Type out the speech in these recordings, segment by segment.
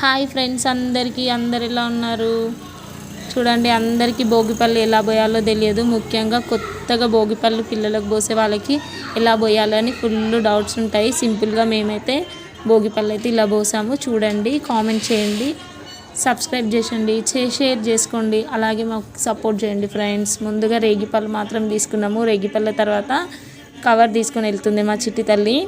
Hi friends అందరికీ అందరు ఎలా ఉన్నారు? చూడండి అందరికీ భోగిపళ్ళు ఎలా పోయాలో తెలియదు. ముఖ్యంగా కొత్తగా భోగిపళ్ళు పిల్లలకు పోసే వాళ్ళకి ఎలా పోయాలని ఫుల్ డౌట్స్ ఉంటాయి. సింపుల్గా మేమైతే భోగిపళ్ళు అయితే ఇలా పోసాము. చూడండి కామెంట్ చేయండి సబ్స్క్రైబ్ చేయండి షేర్ చేసుకోండి అలాగే మాకు సపోర్ట్ చేయండి ఫ్రెండ్స్. ముందుగా రేగిపళ్ళు మాత్రం తీసుకున్నాము. రేగిపళ్ళ తర్వాత కవర్ తీసుకొని వెళ్తుంది మా చిట్టి తల్లి.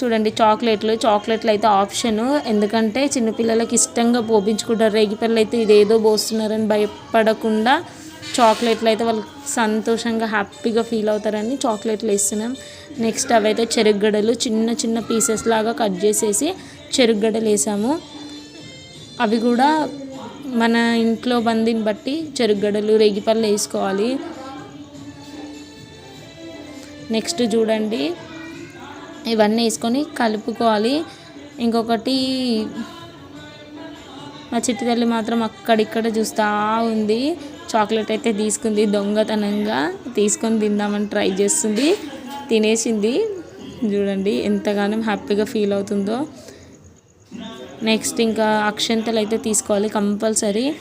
చూడండి చాక్లెట్లు. చాక్లెట్లు అయితే ఆప్షన్. ఎందుకంటే చిన్నపిల్లలకి ఇష్టంగా పోపించుకుంటారు. రేగిపళ్ళు అయితే ఇదేదో పోస్తున్నారని భయపడకుండా చాక్లెట్లు అయితే వాళ్ళు సంతోషంగా హ్యాపీగా ఫీల్ అవుతారని చాక్లెట్లు వేస్తున్నాం. నెక్స్ట్ అవైతే చెరుగడలు చిన్న చిన్న పీసెస్ లాగా కట్ చేసేసి చెరుగడలు వేసాము. అవి కూడా మన ఇంట్లో బందిని బట్టి చెరుగడలు రేగిపళ్ళు వేసుకోవాలి. నెక్స్ట్ చూడండి. ఇవన్నీ వేసుకొని కలుపుకోవాలి. ఇంకొకటి మా చిట్టి తల్లి మాత్రం అక్కడిక్కడ చూస్తూ ఉంది. చాక్లెట్ అయితే తీసుకుంది దొంగతనంగా తీసుకొని తిందామని ట్రై చేస్తుంది. తినేసింది. చూడండి ఎంతగానో హ్యాపీగా ఫీల్ అవుతుందో. నెక్స్ట్ ఇంకా అక్షంతలు అయితే తీసుకోవాలి కంపల్సరీ.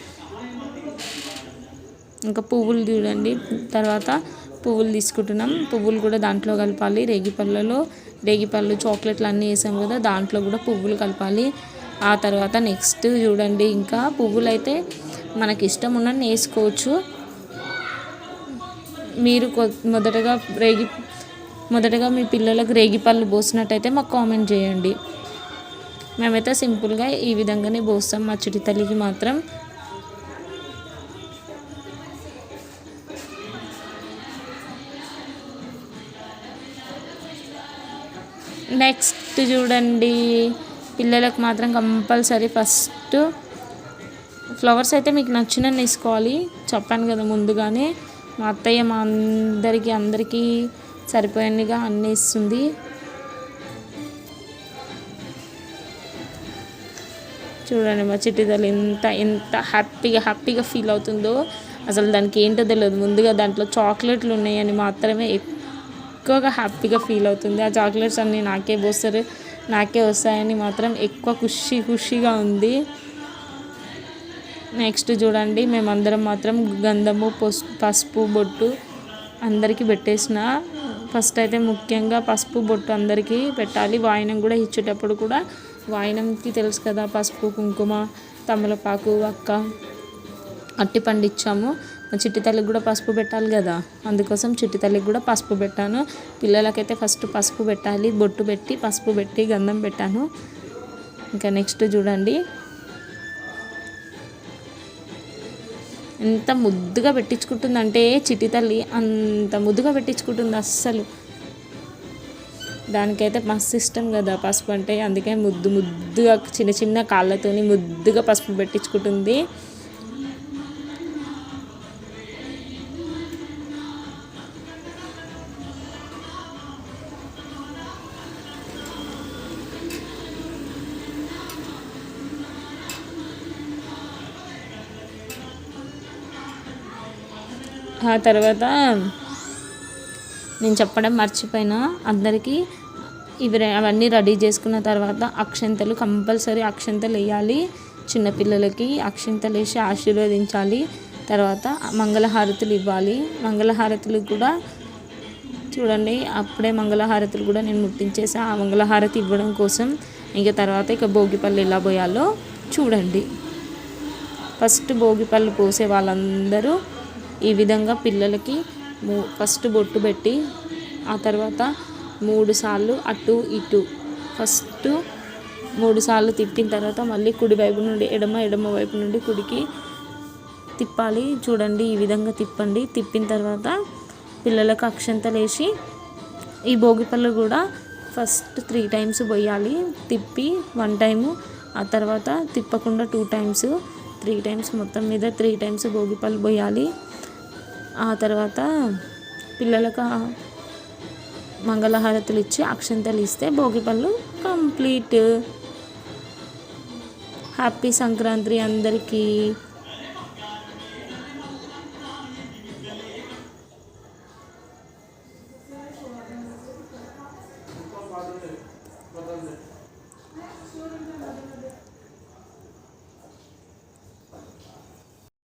ఇంకా పువ్వులు చూడండి. తర్వాత పువ్వులు తీసుకుంటున్నాం. పువ్వులు కూడా దాంట్లో కలపాలి. రేగిపళ్ళలో రేగిపళ్ళు చాక్లెట్లు అన్నీ వేసాం కదా దాంట్లో కూడా పువ్వులు కలపాలి. ఆ తర్వాత నెక్స్ట్ చూడండి ఇంకా పువ్వులు అయితే మనకి ఇష్టం ఉన్న వేసుకోవచ్చు. మీరు కొ- మొదటగా రేగి మొదటగా మీ పిల్లలకు రేగిపళ్ళు పోసినట్టయితే మాకు కామెంట్ చేయండి. మేమైతే సింపుల్గా ఈ విధంగానే పోస్తాం. మా చిటి తల్లికి మాత్రం నెక్స్ట్ చూడండి. పిల్లలకు మాత్రం కంపల్సరీ ఫస్ట్. ఫ్లవర్స్ అయితే మీకు నచ్చిన వేసుకోవాలి చెప్పాను కదా ముందుగానే. మా అత్తయ్య మా అందరికీ అందరికీ సరిపోయినగా అన్నీ ఇస్తుంది. చూడండి మా చిట్టిదలు ఎంత ఎంత హ్యాపీగా హ్యాపీగా ఫీల్ అవుతుందో. అసలు దానికి ఏంటో తెలియదు. ముందుగా దాంట్లో చాక్లెట్లు ఉన్నాయని మాత్రమే ఎక్కువగా హ్యాపీగా ఫీల్ అవుతుంది. ఆ చాక్లెట్స్ అన్నీ నాకే పోస్తారు నాకే వస్తాయని మాత్రం ఎక్కువ ఖుషి ఖుషిగా ఉంది. నెక్స్ట్ చూడండి మేమందరం మాత్రం గంధము పసు పసుపు బొట్టు అందరికీ పెట్టేసిన. ఫస్ట్ అయితే ముఖ్యంగా పసుపు బొట్టు అందరికీ పెట్టాలి. వాయినం కూడా ఇచ్చేటప్పుడు కూడా వాయినంకి తెలుసు కదా పసుపు కుంకుమ తమలపాకు అక్క అట్టిపండు ఇచ్చాము చిట్టి తల్లికి కూడా పసుపు పెట్టాలి కదా. అందుకోసం చిట్టి తల్లికి కూడా పసుపు పెట్టాను. పిల్లలకైతే ఫస్ట్ పసుపు పెట్టాలి బొట్టు పెట్టి పసుపు పెట్టి గంధం పెట్టాను. ఇంకా నెక్స్ట్ చూడండి. ఎంత ముద్దుగా పెట్టించుకుంటుందంటే చిట్టి తల్లి అంత ముద్దుగా పెట్టించుకుంటుంది అస్సలు. దానికైతే మస్తు ఇష్టం కదా పసుపు అంటే. అందుకే ముద్దు ముద్దుగా చిన్న చిన్న కాళ్ళతోని ముద్దుగా పసుపు పెట్టించుకుంటుంది. ఆ తర్వాత నేను చెప్పడం మర్చిపోయినా. అందరికీ ఇవి అవన్నీ రెడీ చేసుకున్న తర్వాత అక్షంతలు కంపల్సరీ అక్షంతలు వేయాలి. చిన్నపిల్లలకి అక్షంతలు వేసి ఆశీర్వదించాలి. తర్వాత మంగళహారతులు ఇవ్వాలి. మంగళహారతులు కూడా చూడండి అప్పుడే మంగళహారతులు కూడా నేను ముట్టించేసి. ఆ మంగళహారతి ఇవ్వడం కోసం ఇంకా తర్వాత ఇక భోగిపళ్ళు ఎలా పోయాలో చూడండి. ఫస్ట్ భోగిపళ్ళు పోసే వాళ్ళందరూ ఈ విధంగా పిల్లలకి మూ- ఫస్ట్ బొట్టు పెట్టి ఆ తర్వాత మూడు సార్లు అటు ఇటు. ఫస్ట్ మూడు సార్లు తిప్పిన తర్వాత మళ్ళీ కుడి వైపు నుండి ఎడమ ఎడమ వైపు నుండి కుడికి తిప్పాలి. చూడండి ఈ విధంగా తిప్పండి. తిప్పిన తర్వాత పిల్లలకు అక్షంతలేసి ఈ భోగిపళ్ళు కూడా ఫస్ట్ త్రీ టైమ్స్ పోయాలి తిప్పి వన్ టైము ఆ తర్వాత తిప్పకుండా టూ టైమ్స్ త్రీ టైమ్స్ మొత్తం మీద త్రీ టైమ్స్ భోగిపళ్ళు పోయాలి ఆ తర్వాత పిల్లలకు మంగళహారతులు ఇచ్చి అక్షంతలు ఇస్తే భోగి పళ్ళు కంప్లీట్. హ్యాపీ సంక్రాంతి అందరికీ.